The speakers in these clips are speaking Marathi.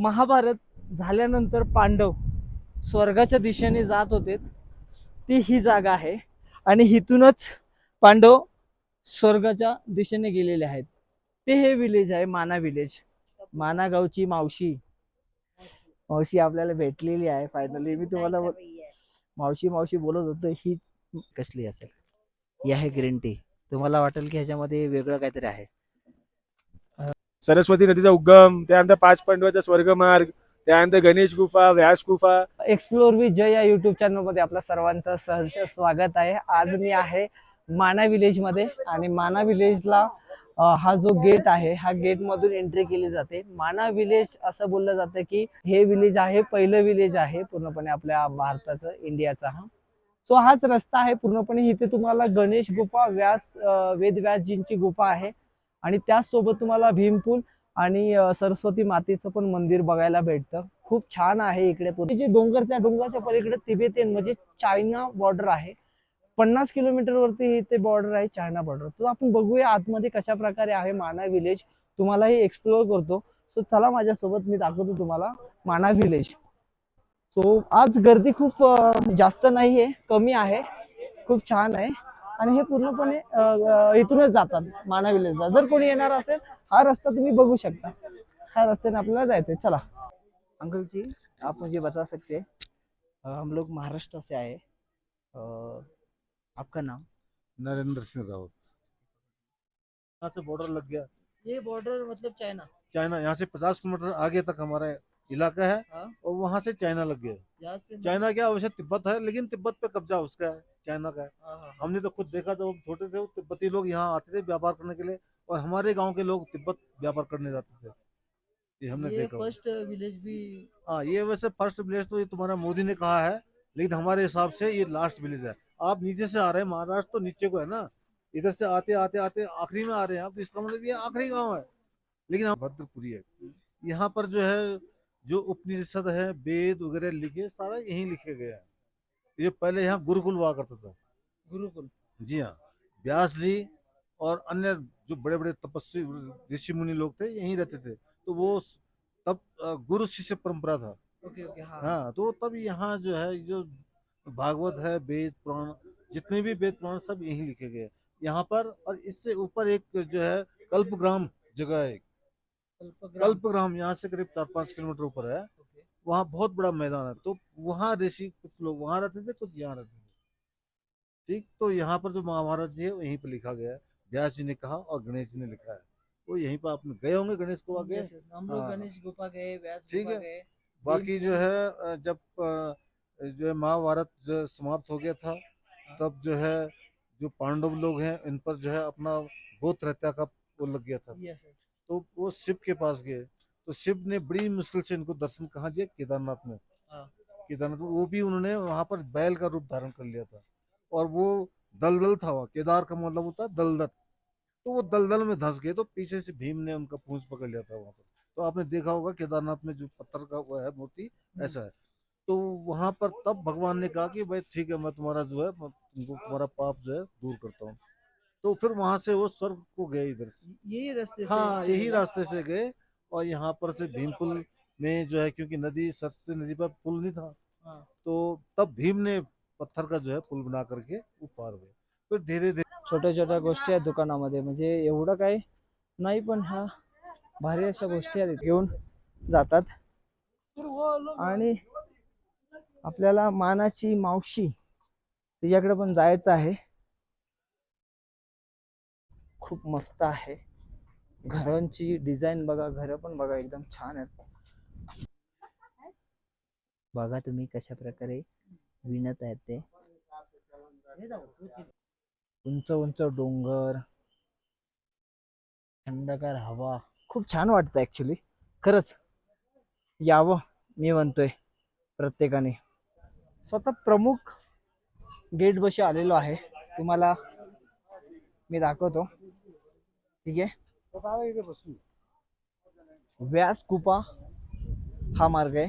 महाभारत झाल्यानंतर पांडव स्वर्गाच्या दिशेने जात होते. ती ही जागा आहे. आणि हिथूनच पांडव स्वर्गाच्या दिशेने गेलेले आहेत. ते हे विलेज आहे माना विलेज माना गावची मावशी. मावशी आपल्याला भेटलेली आहे फायनली मी तुम्हाला मावशी मावशी बोलत होतो ही कसली असेल? ही आहे ग्रीन टी तुम्हाला वाटेल की ह्याच्यामध्ये वेगळं काहीतरी आहे. सरस्वती नदीचा उगम त्यानंतर पाच पांडवाचा स्वर्गमार्ग त्यानंतर गणेश गुफा व्यास गुफा. एक्सप्लोर विथ जय या युट्यूब चॅनलमध्ये आपल्या सर्वांचं सहर्ष स्वागत आहे. आज मी आहे माना विलेजमध्ये आणि माना विलेजला हा जो गेट आहे हा गेट मधून एंट्री केली जाते. माना विलेज असं बोललं जातं की हे विलेज आहे पहिलं विलेज आहे पूर्णपणे आपल्या भारताचं इंडियाचा हा. सो हाच रस्ता आहे पूर्णपणे. इथे तुम्हाला गणेश गुफा व्यास अं, वेदव्यासजींची गुफा आहे. आणि त्याचसोबत तुम्हाला भीमपूल आणि सरस्वती मातेचं पण मंदिर बघायला भेटतं. खूप छान आहे इकडे. पूर्ण जे डोंगर त्या डोंगराच्या पलीकडे तिबेतेन म्हणजे चायना बॉर्डर आहे. पन्नास किलोमीटर वरती इथे बॉर्डर आहे चायना बॉर्डर तर आपण बघूया आतमध्ये कशा प्रकारे आहे माना विलेज तुम्हालाही एक्सप्लोअर करतो. सो चला माझ्यासोबत मी दाखवतो तुम्हाला माना विलेज सो आज गर्दी खूप जास्त नाही आहे कमी आहे. खूप छान आहे. आणि हे पूर्णपणे इथूनच जातात माना विलेजला जर कोणी येणार असेल हा रस्ता तुम्ही बघू शकता. ह्या रस्त्याने आपल्याला जायचंय. चला. अंकल जी आप मुझे बता सकते हैं हम लोग महाराष्ट्र से आए. अ, आपका नाम? नरेंद्र सिंह रावत. यहाँ से बॉर्डर लग गया. ये बॉर्डर मतलब चाइना चाइना यहाँ से पचास किलोमीटर आगे तक हमारा इलाका है हाँ। और वहाँ से चाइना लग गया। चाइना क्या वैसे तिब्बत है लेकिन तिब्बत पे कब्जा उसका है चाइना का है। हाँ, हाँ, हाँ। हमने तो खुद देखा जब हम छोटे थे तिब्बती लोग यहाँ आते थे व्यापार करने के लिए और हमारे गाँव के लोग तिब्बत व्यापार करने जाते थे। ये हमने ये देखा। फ़र्स्ट विलेज भी हाँ ये वैसे फ़र्स्ट विलेज तो ये तुम्हारा मोदी ने कहा है लेकिन हमारे हिसाब से ये लास्ट विलेज है। आप नीचे से आ रहे हैं महाराष्ट्र तो नीचे को है ना? इधर से आते आते आते आखिरी में आ रहे हैं आप इसका मतलब ये आखिरी गाँव है। लेकिन भद्रपुरी है। यहाँ पर जो है जो उपनिषद है वेद वगैरह लिखे सारा यहीं लिखे गए हैं। ये पहले यहाँ गुरुकुल हुआ करता था। गुरुकुल। जी हाँ व्यास जी और अन्य जो बड़े बड़े तपस्वी ऋषि मुनि लोग थे यहीं रहते थे। तो वो तब गुरु शिष्य परंपरा था। ओके ओके हाँ। हाँ तो तब यहाँ जो है जो भागवत है वेद पुराण जितने भी वेद पुराण सब यहीं लिखे गए यहाँ पर और इससे ऊपर एक जो है कल्पग्राम जगह है। एक। कल्पग्राम। यहाँ से करीब चार पाँच किलोमीटर ऊपर है। वहाँ बहुत बड़ा मैदान है। तो वहाँ ऋषि कुछ लोग वहाँ रहते थे कुछ यहाँ रहते थे। ठीक? तो यहाँ पर जो महाभारत जी है वो यहीं पर लिखा गया है। व्यास जी ने कहा और गणेश जी ने लिखा है। वो यहीं पर आपने गए होंगे गणेश को आगे? Yes, yes. हम लोग हाँ। गणेश गुफा गए व्यास ठीक है। बाकी जो है जब जो है महाभारत जो समाप्त हो गया था तब जो है जो पांडव लोग हैं इन पर जो है अपना गोत्र हत्या का वो लग गया था। तो वो शिव के पास गए। तो शिव ने बड़ी मुश्किल से इनको दर्शन कहाँ दिया? केदारनाथ में। हाँ। केदारनाथ में वो भी उन्होंने वहाँ पर बैल का रूप धारण कर लिया था। और वो दलदल था वहाँ। केदार का मतलब होता है दलदल। तो वो दलदल में धंस गए तो पीछे से भीम ने उनका पूंछ पकड़ लिया था वहाँ पर। तो आपने देखा होगा केदारनाथ में जो पत्थर का वो है मूर्ति ऐसा है। तो वहाँ पर तब भगवान ने कहा कि भाई ठीक है मैं तुम्हारा जो है तुमको तुम्हारा पाप जो है दूर करता हूँ। तो फिर वहां से वो स्वर्ग को गए इधर से यही रास्ते से हाँ यही गए। रास्ते से गए और यहाँ पर से भीमपुल में जो है क्योंकि नदी सरस्वती नदी पर पुल नहीं था हाँ। तो तब भीम ने पत्थर का जो है पुल बना करके वो पार हुए फिर धीरे धीरे छोट्या छोट्या गोष्टी आहेत दुकानामध्ये म्हणजे एवढं काय नाही पण ह्या भारी अशा गोष्टी आहेत घेऊन जातात आणि आपल्याला मानाची मावशी तिच्याकडे पण जायचं आहे खूप मस्त आहे. घरांची डिझाईन बघा घर पण बघा एकदम छान आहेत. बघा तुम्ही कशा प्रकारे विणत आहेत ते. उंच उंच डोंगर थंडगार हवा. खूप छान वाटतं ऍक्च्युली खरंच यावं मी म्हणतोय प्रत्येकाने. स्वतः प्रमुख गेट बशी आलेलो आहे. तुम्हाला मी दाखवतो. ठीक आहे? व्यास गुफा हा मार्ग आहे.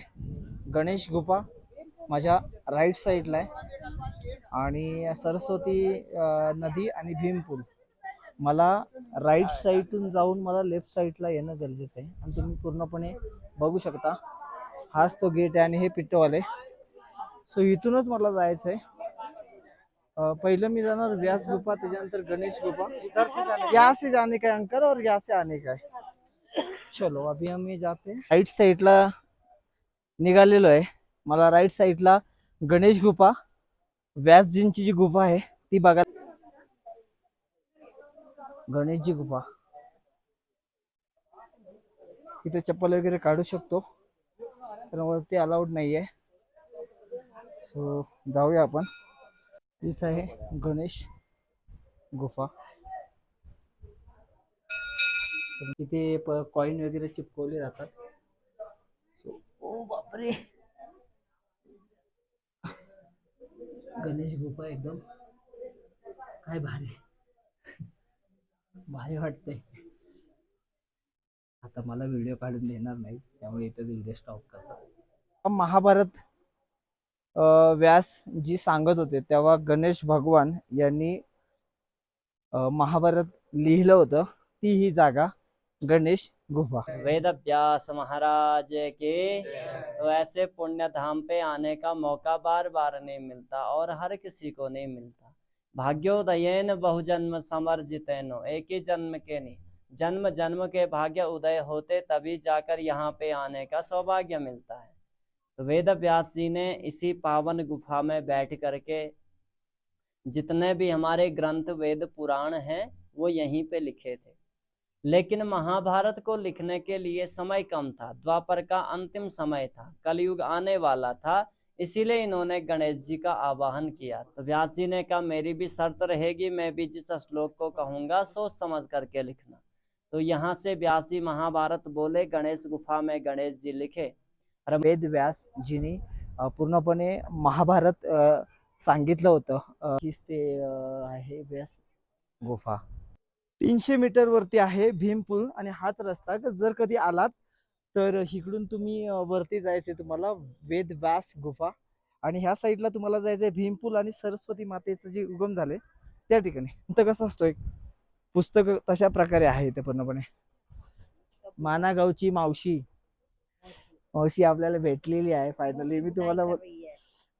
गणेश गुफा माझ्या राईट साईडला आहे. आणि सरस्वती नदी आणि भीमपूल मला राईट साईडतून जाऊन मला लेफ्ट साईडला येणं गरजेचं आहे. आणि तुम्ही पूर्णपणे बघू शकता. हाच तो गेट आहे आणि हे पिट्टोवाले. सो इथूनच मला जायचं आहे पहिलं मी जाणार व्यास गुफा त्याच्यानंतर गणेश गुफा. यहाँ से जाने का है अंकल और यहाँ से आने का है चलो अभी हम ये जाते हैं. राईट साईडला निघालेलो आहे. मला राईट साईडला गणेश गुफा व्यासजींची जी गुफा आहे ती बघा. गणेशजी गुफा. इथे चप्पल वगैरे काढू शकतो. पण वरती अलाउड नाहीये. सो जाऊया आपण. तीच आहे गणेश गुफा. तर तिथे कॉईन वगैरे चिपकवले जातात. सो ओ बापरे. गणेश गुफा एकदम. काय भारी. भारी वाटते आता मला व्हिडिओ काढून देणार नाही त्यामुळे इथं व्हिडिओ स्टॉप करतो. महाभारत व्यास जी सांगत होते तेव्हा गणेश भगवान यांनी महाभारत लिहिलं होतं ती ही जागा गणेश गुफा. वेद व्यास महाराज के तो ऐसे पुण्य धाम पे आने का मौका बार बार नहीं मिलता और हर किसी को नहीं मिलता। भाग्योदयन बहुजन्म समर्जितेनो एक ही जन्म के नहीं। जन्म जन्म के भाग्य उदय होते तभी जाकर यहाँ पे आने का सौभाग्य मिलता है। तो वेद व्यास जी ने इसी पावन गुफा में बैठ करके जितने भी हमारे ग्रंथ वेद पुराण हैं, वो यहीं पे लिखे थे। लेकिन महाभारत को लिखने के लिए समय कम था, द्वापर का अंतिम समय था, कलयुग आने वाला था, इसीलिए इन्होंने गणेश जी का आवाहन किया। तो व्यास जी ने कहा, मेरी भी शर्त रहेगी, मैं भी जिस श्लोक को कहूँगा, सोच समझ करके लिखना। तो यहाँ से व्यास जी महाभारत बोले, गणेश गुफा में गणेश जी लिखे। वेद व्यास जिने पूर्णपणे महाभारत सांगितलं होतं. अं, ते आहे व्यास? गुफा. तीनशे मीटर वरती आहे भीमपूल आणि हाच रस्ता. जर कधी आलात तर इकडून तुम्ही वरती जायचे तुम्हाला वेद व्यास गुफा. आणि ह्या साईडला तुम्हाला जायचंय भीमपूल आणि सरस्वती मातेचं जे उगम झाले त्या ठिकाणी. तर कसं असतो एक पुस्तक तशा प्रकारे आहे इथे पूर्णपणे. मानागावची मावशी. मावशी आपल्याला भेटलेली आहे फायनली मी तुम्हाला बोल-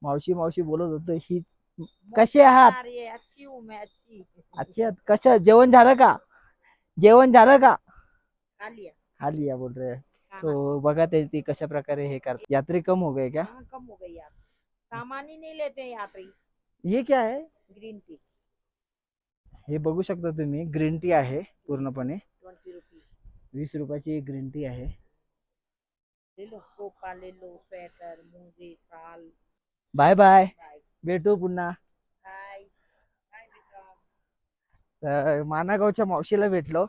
मावशी मावशी बोलत होतो ही कसे आहात? अरे अच्छी हूँ मैं अच्छी अच्छा कसं जेवण झालं का? जेवण झालं का? खा लिया हा लिया बोल रहे हैं. खाना तो बघा ते ती कशा प्रकारे हे करतात यात्री कम हो गए क्या? हाँ, कम हो गई यार सामान ही नहीं लेते यात्री. ये क्या है? Green tea. हे बघू शकता तुम्ही ग्रीन टी आहे पूर्णपणे. Twenty rupees. वीस रुपयाची ग्रीन टी आहे. ले लो टोपा ले लो स्वेटर मोजे शाल बाय बाय भेटू पुन्हा। बाय बाय बेटा। तर मानागावच्या मावशीला भेटलो.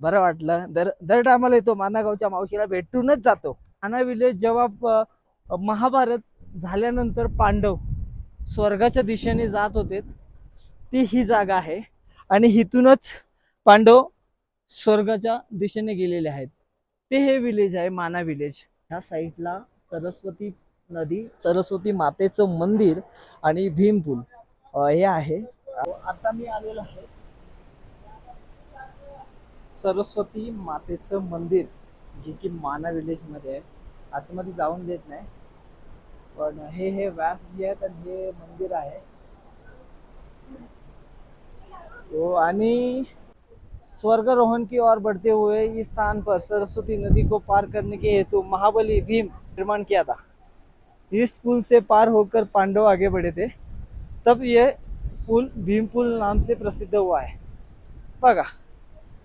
बरं वाटलं. दर दर टायमाला येतो मानागावच्या मावशीला. भेटूनच जातो. माना विलेज जेव्हा महाभारत झाल्यानंतर पांडव स्वर्गाच्या दिशेने जात होते ती ही जागा आहे. आणि इथूनच पांडव स्वर्गाच्या दिशेने गेलेले आहेत. ते हे विलेज आहे माना विलेज. ह्या साईडला सरस्वती नदी सरस्वती मातेचं मंदिर आणि भीमपूल हे आहे. आता मी आलेलो आहे सरस्वती मातेचं मंदिर जे की माना विलेजमध्ये आहे. आतमध्ये जाऊन देत नाही. पण हे हे व्यास जे आहेत आणि हे मंदिर आहे. हो, आणि स्वर्गारोहण की ओर बढ़ते हुए इस स्थान पर सरस्वती नदी को पार करने के हेतु महाबली भीम निर्माण किया था। इस पुल से पार होकर पांडव आगे बढ़े थे। तब ये पुल भीम पुल नाम से प्रसिद्ध हुआ है। बघा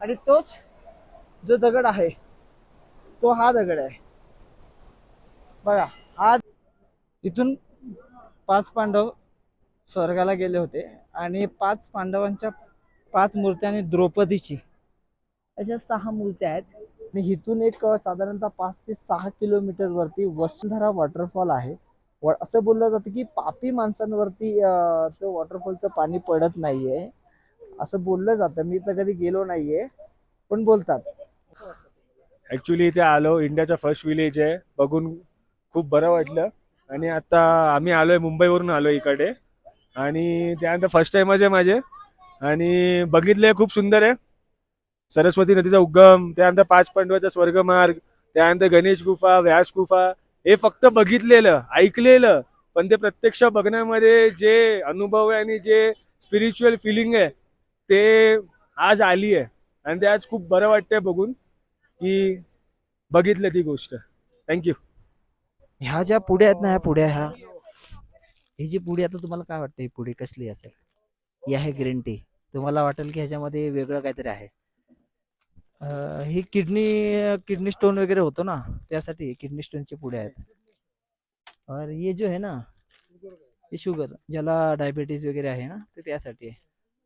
आणि तोच जो दगड आहे तो हा दगड आहे। बघा हा इथून पाच पांडव स्वर्गाला गेले होते आणि पाच पांडवांच्या पाच मूर्त्या आणि द्रौपदीची. अशा सहा मूर्त्या आहेत. आणि इथून एक साधारणतः पाच ते सहा किलोमीटरवरती वसुंधरा वॉटरफॉल आहे. व- असं बोललं जातं की पापी माणसांवरती ते तो वॉटरफॉलचं पाणी पडत नाहीये. असं बोललं जातं. मी तर कधी गेलो नाहीये पण बोलतात. ॲक्च्युली इथे आलो. इंडियाचा फर्स्ट विलेज आहे. बघून खूप बरं वाटलं. आणि आता आम्ही आलोय मुंबईवरून आलो इकडे. आणि त्यानंतर फर्स्ट टाइमच आहे माझे. आणि बघितले खूप सुंदर आहे. सरस्वती नदीचा उगम त्यानंतर पाच पांडवाचा स्वर्गमार्ग त्यानंतर गणेश गुफा व्यास गुफा हे फक्त बघितलेलं ऐकलेलं. पण ते प्रत्यक्ष बघण्यामध्ये जे अनुभव आहे आणि जे स्पिरिच्युअल फिलिंग आहे ते आज आली आहे. आणि ते आज खूप बरं वाटतंय बघून की बघितलं ती गोष्ट. थँक्यू ह्या ज्या पुढे आहेत ना ह्या पुढे ह्या. ही जी पुढे आता तुम्हाला काय वाटतं ही पुढे कसली असेल? ही आहे ग्रीन टी तुम्हाला वाटेल की ह्याच्यामध्ये वेगळं काहीतरी आहे. ही किडनी किडनी स्टोन वगैरे होतो ना त्यासाठी किडनी स्टोनचे पुढे आहेत. और ये जो है ना हे शुगर ज्याला डायबिटीज वगैरे आहे ना ते त्यासाठी आहे.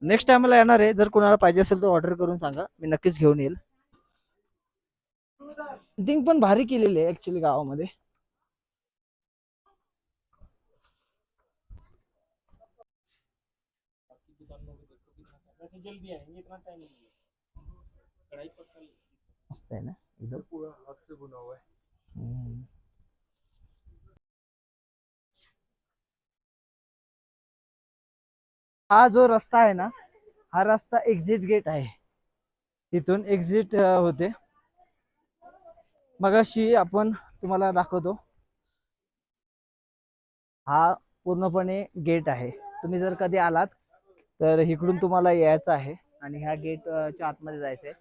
नेक्स्ट टाइमला येणार आहे जर कोणाला पाहिजे असेल तर ऑर्डर करून सांगा मी नक्कीच घेऊन येईल. थिंक पण भारी केलेली आहे ऍक्च्युली गावामध्ये. मस्त आहे ना एकदम? हम्म. हा जो रस्ता आहे ना हा रस्ता एक्झिट गेट आहे. तिथून एक्झिट होते. मगाशी आपण तुम्हाला दाखवतो. हा पूर्णपणे गेट आहे. तुम्ही जर कधी आलात तर इकडून तुम्हाला यायचं आहे आणि ह्या गेटच्या आतमध्ये जायचंय.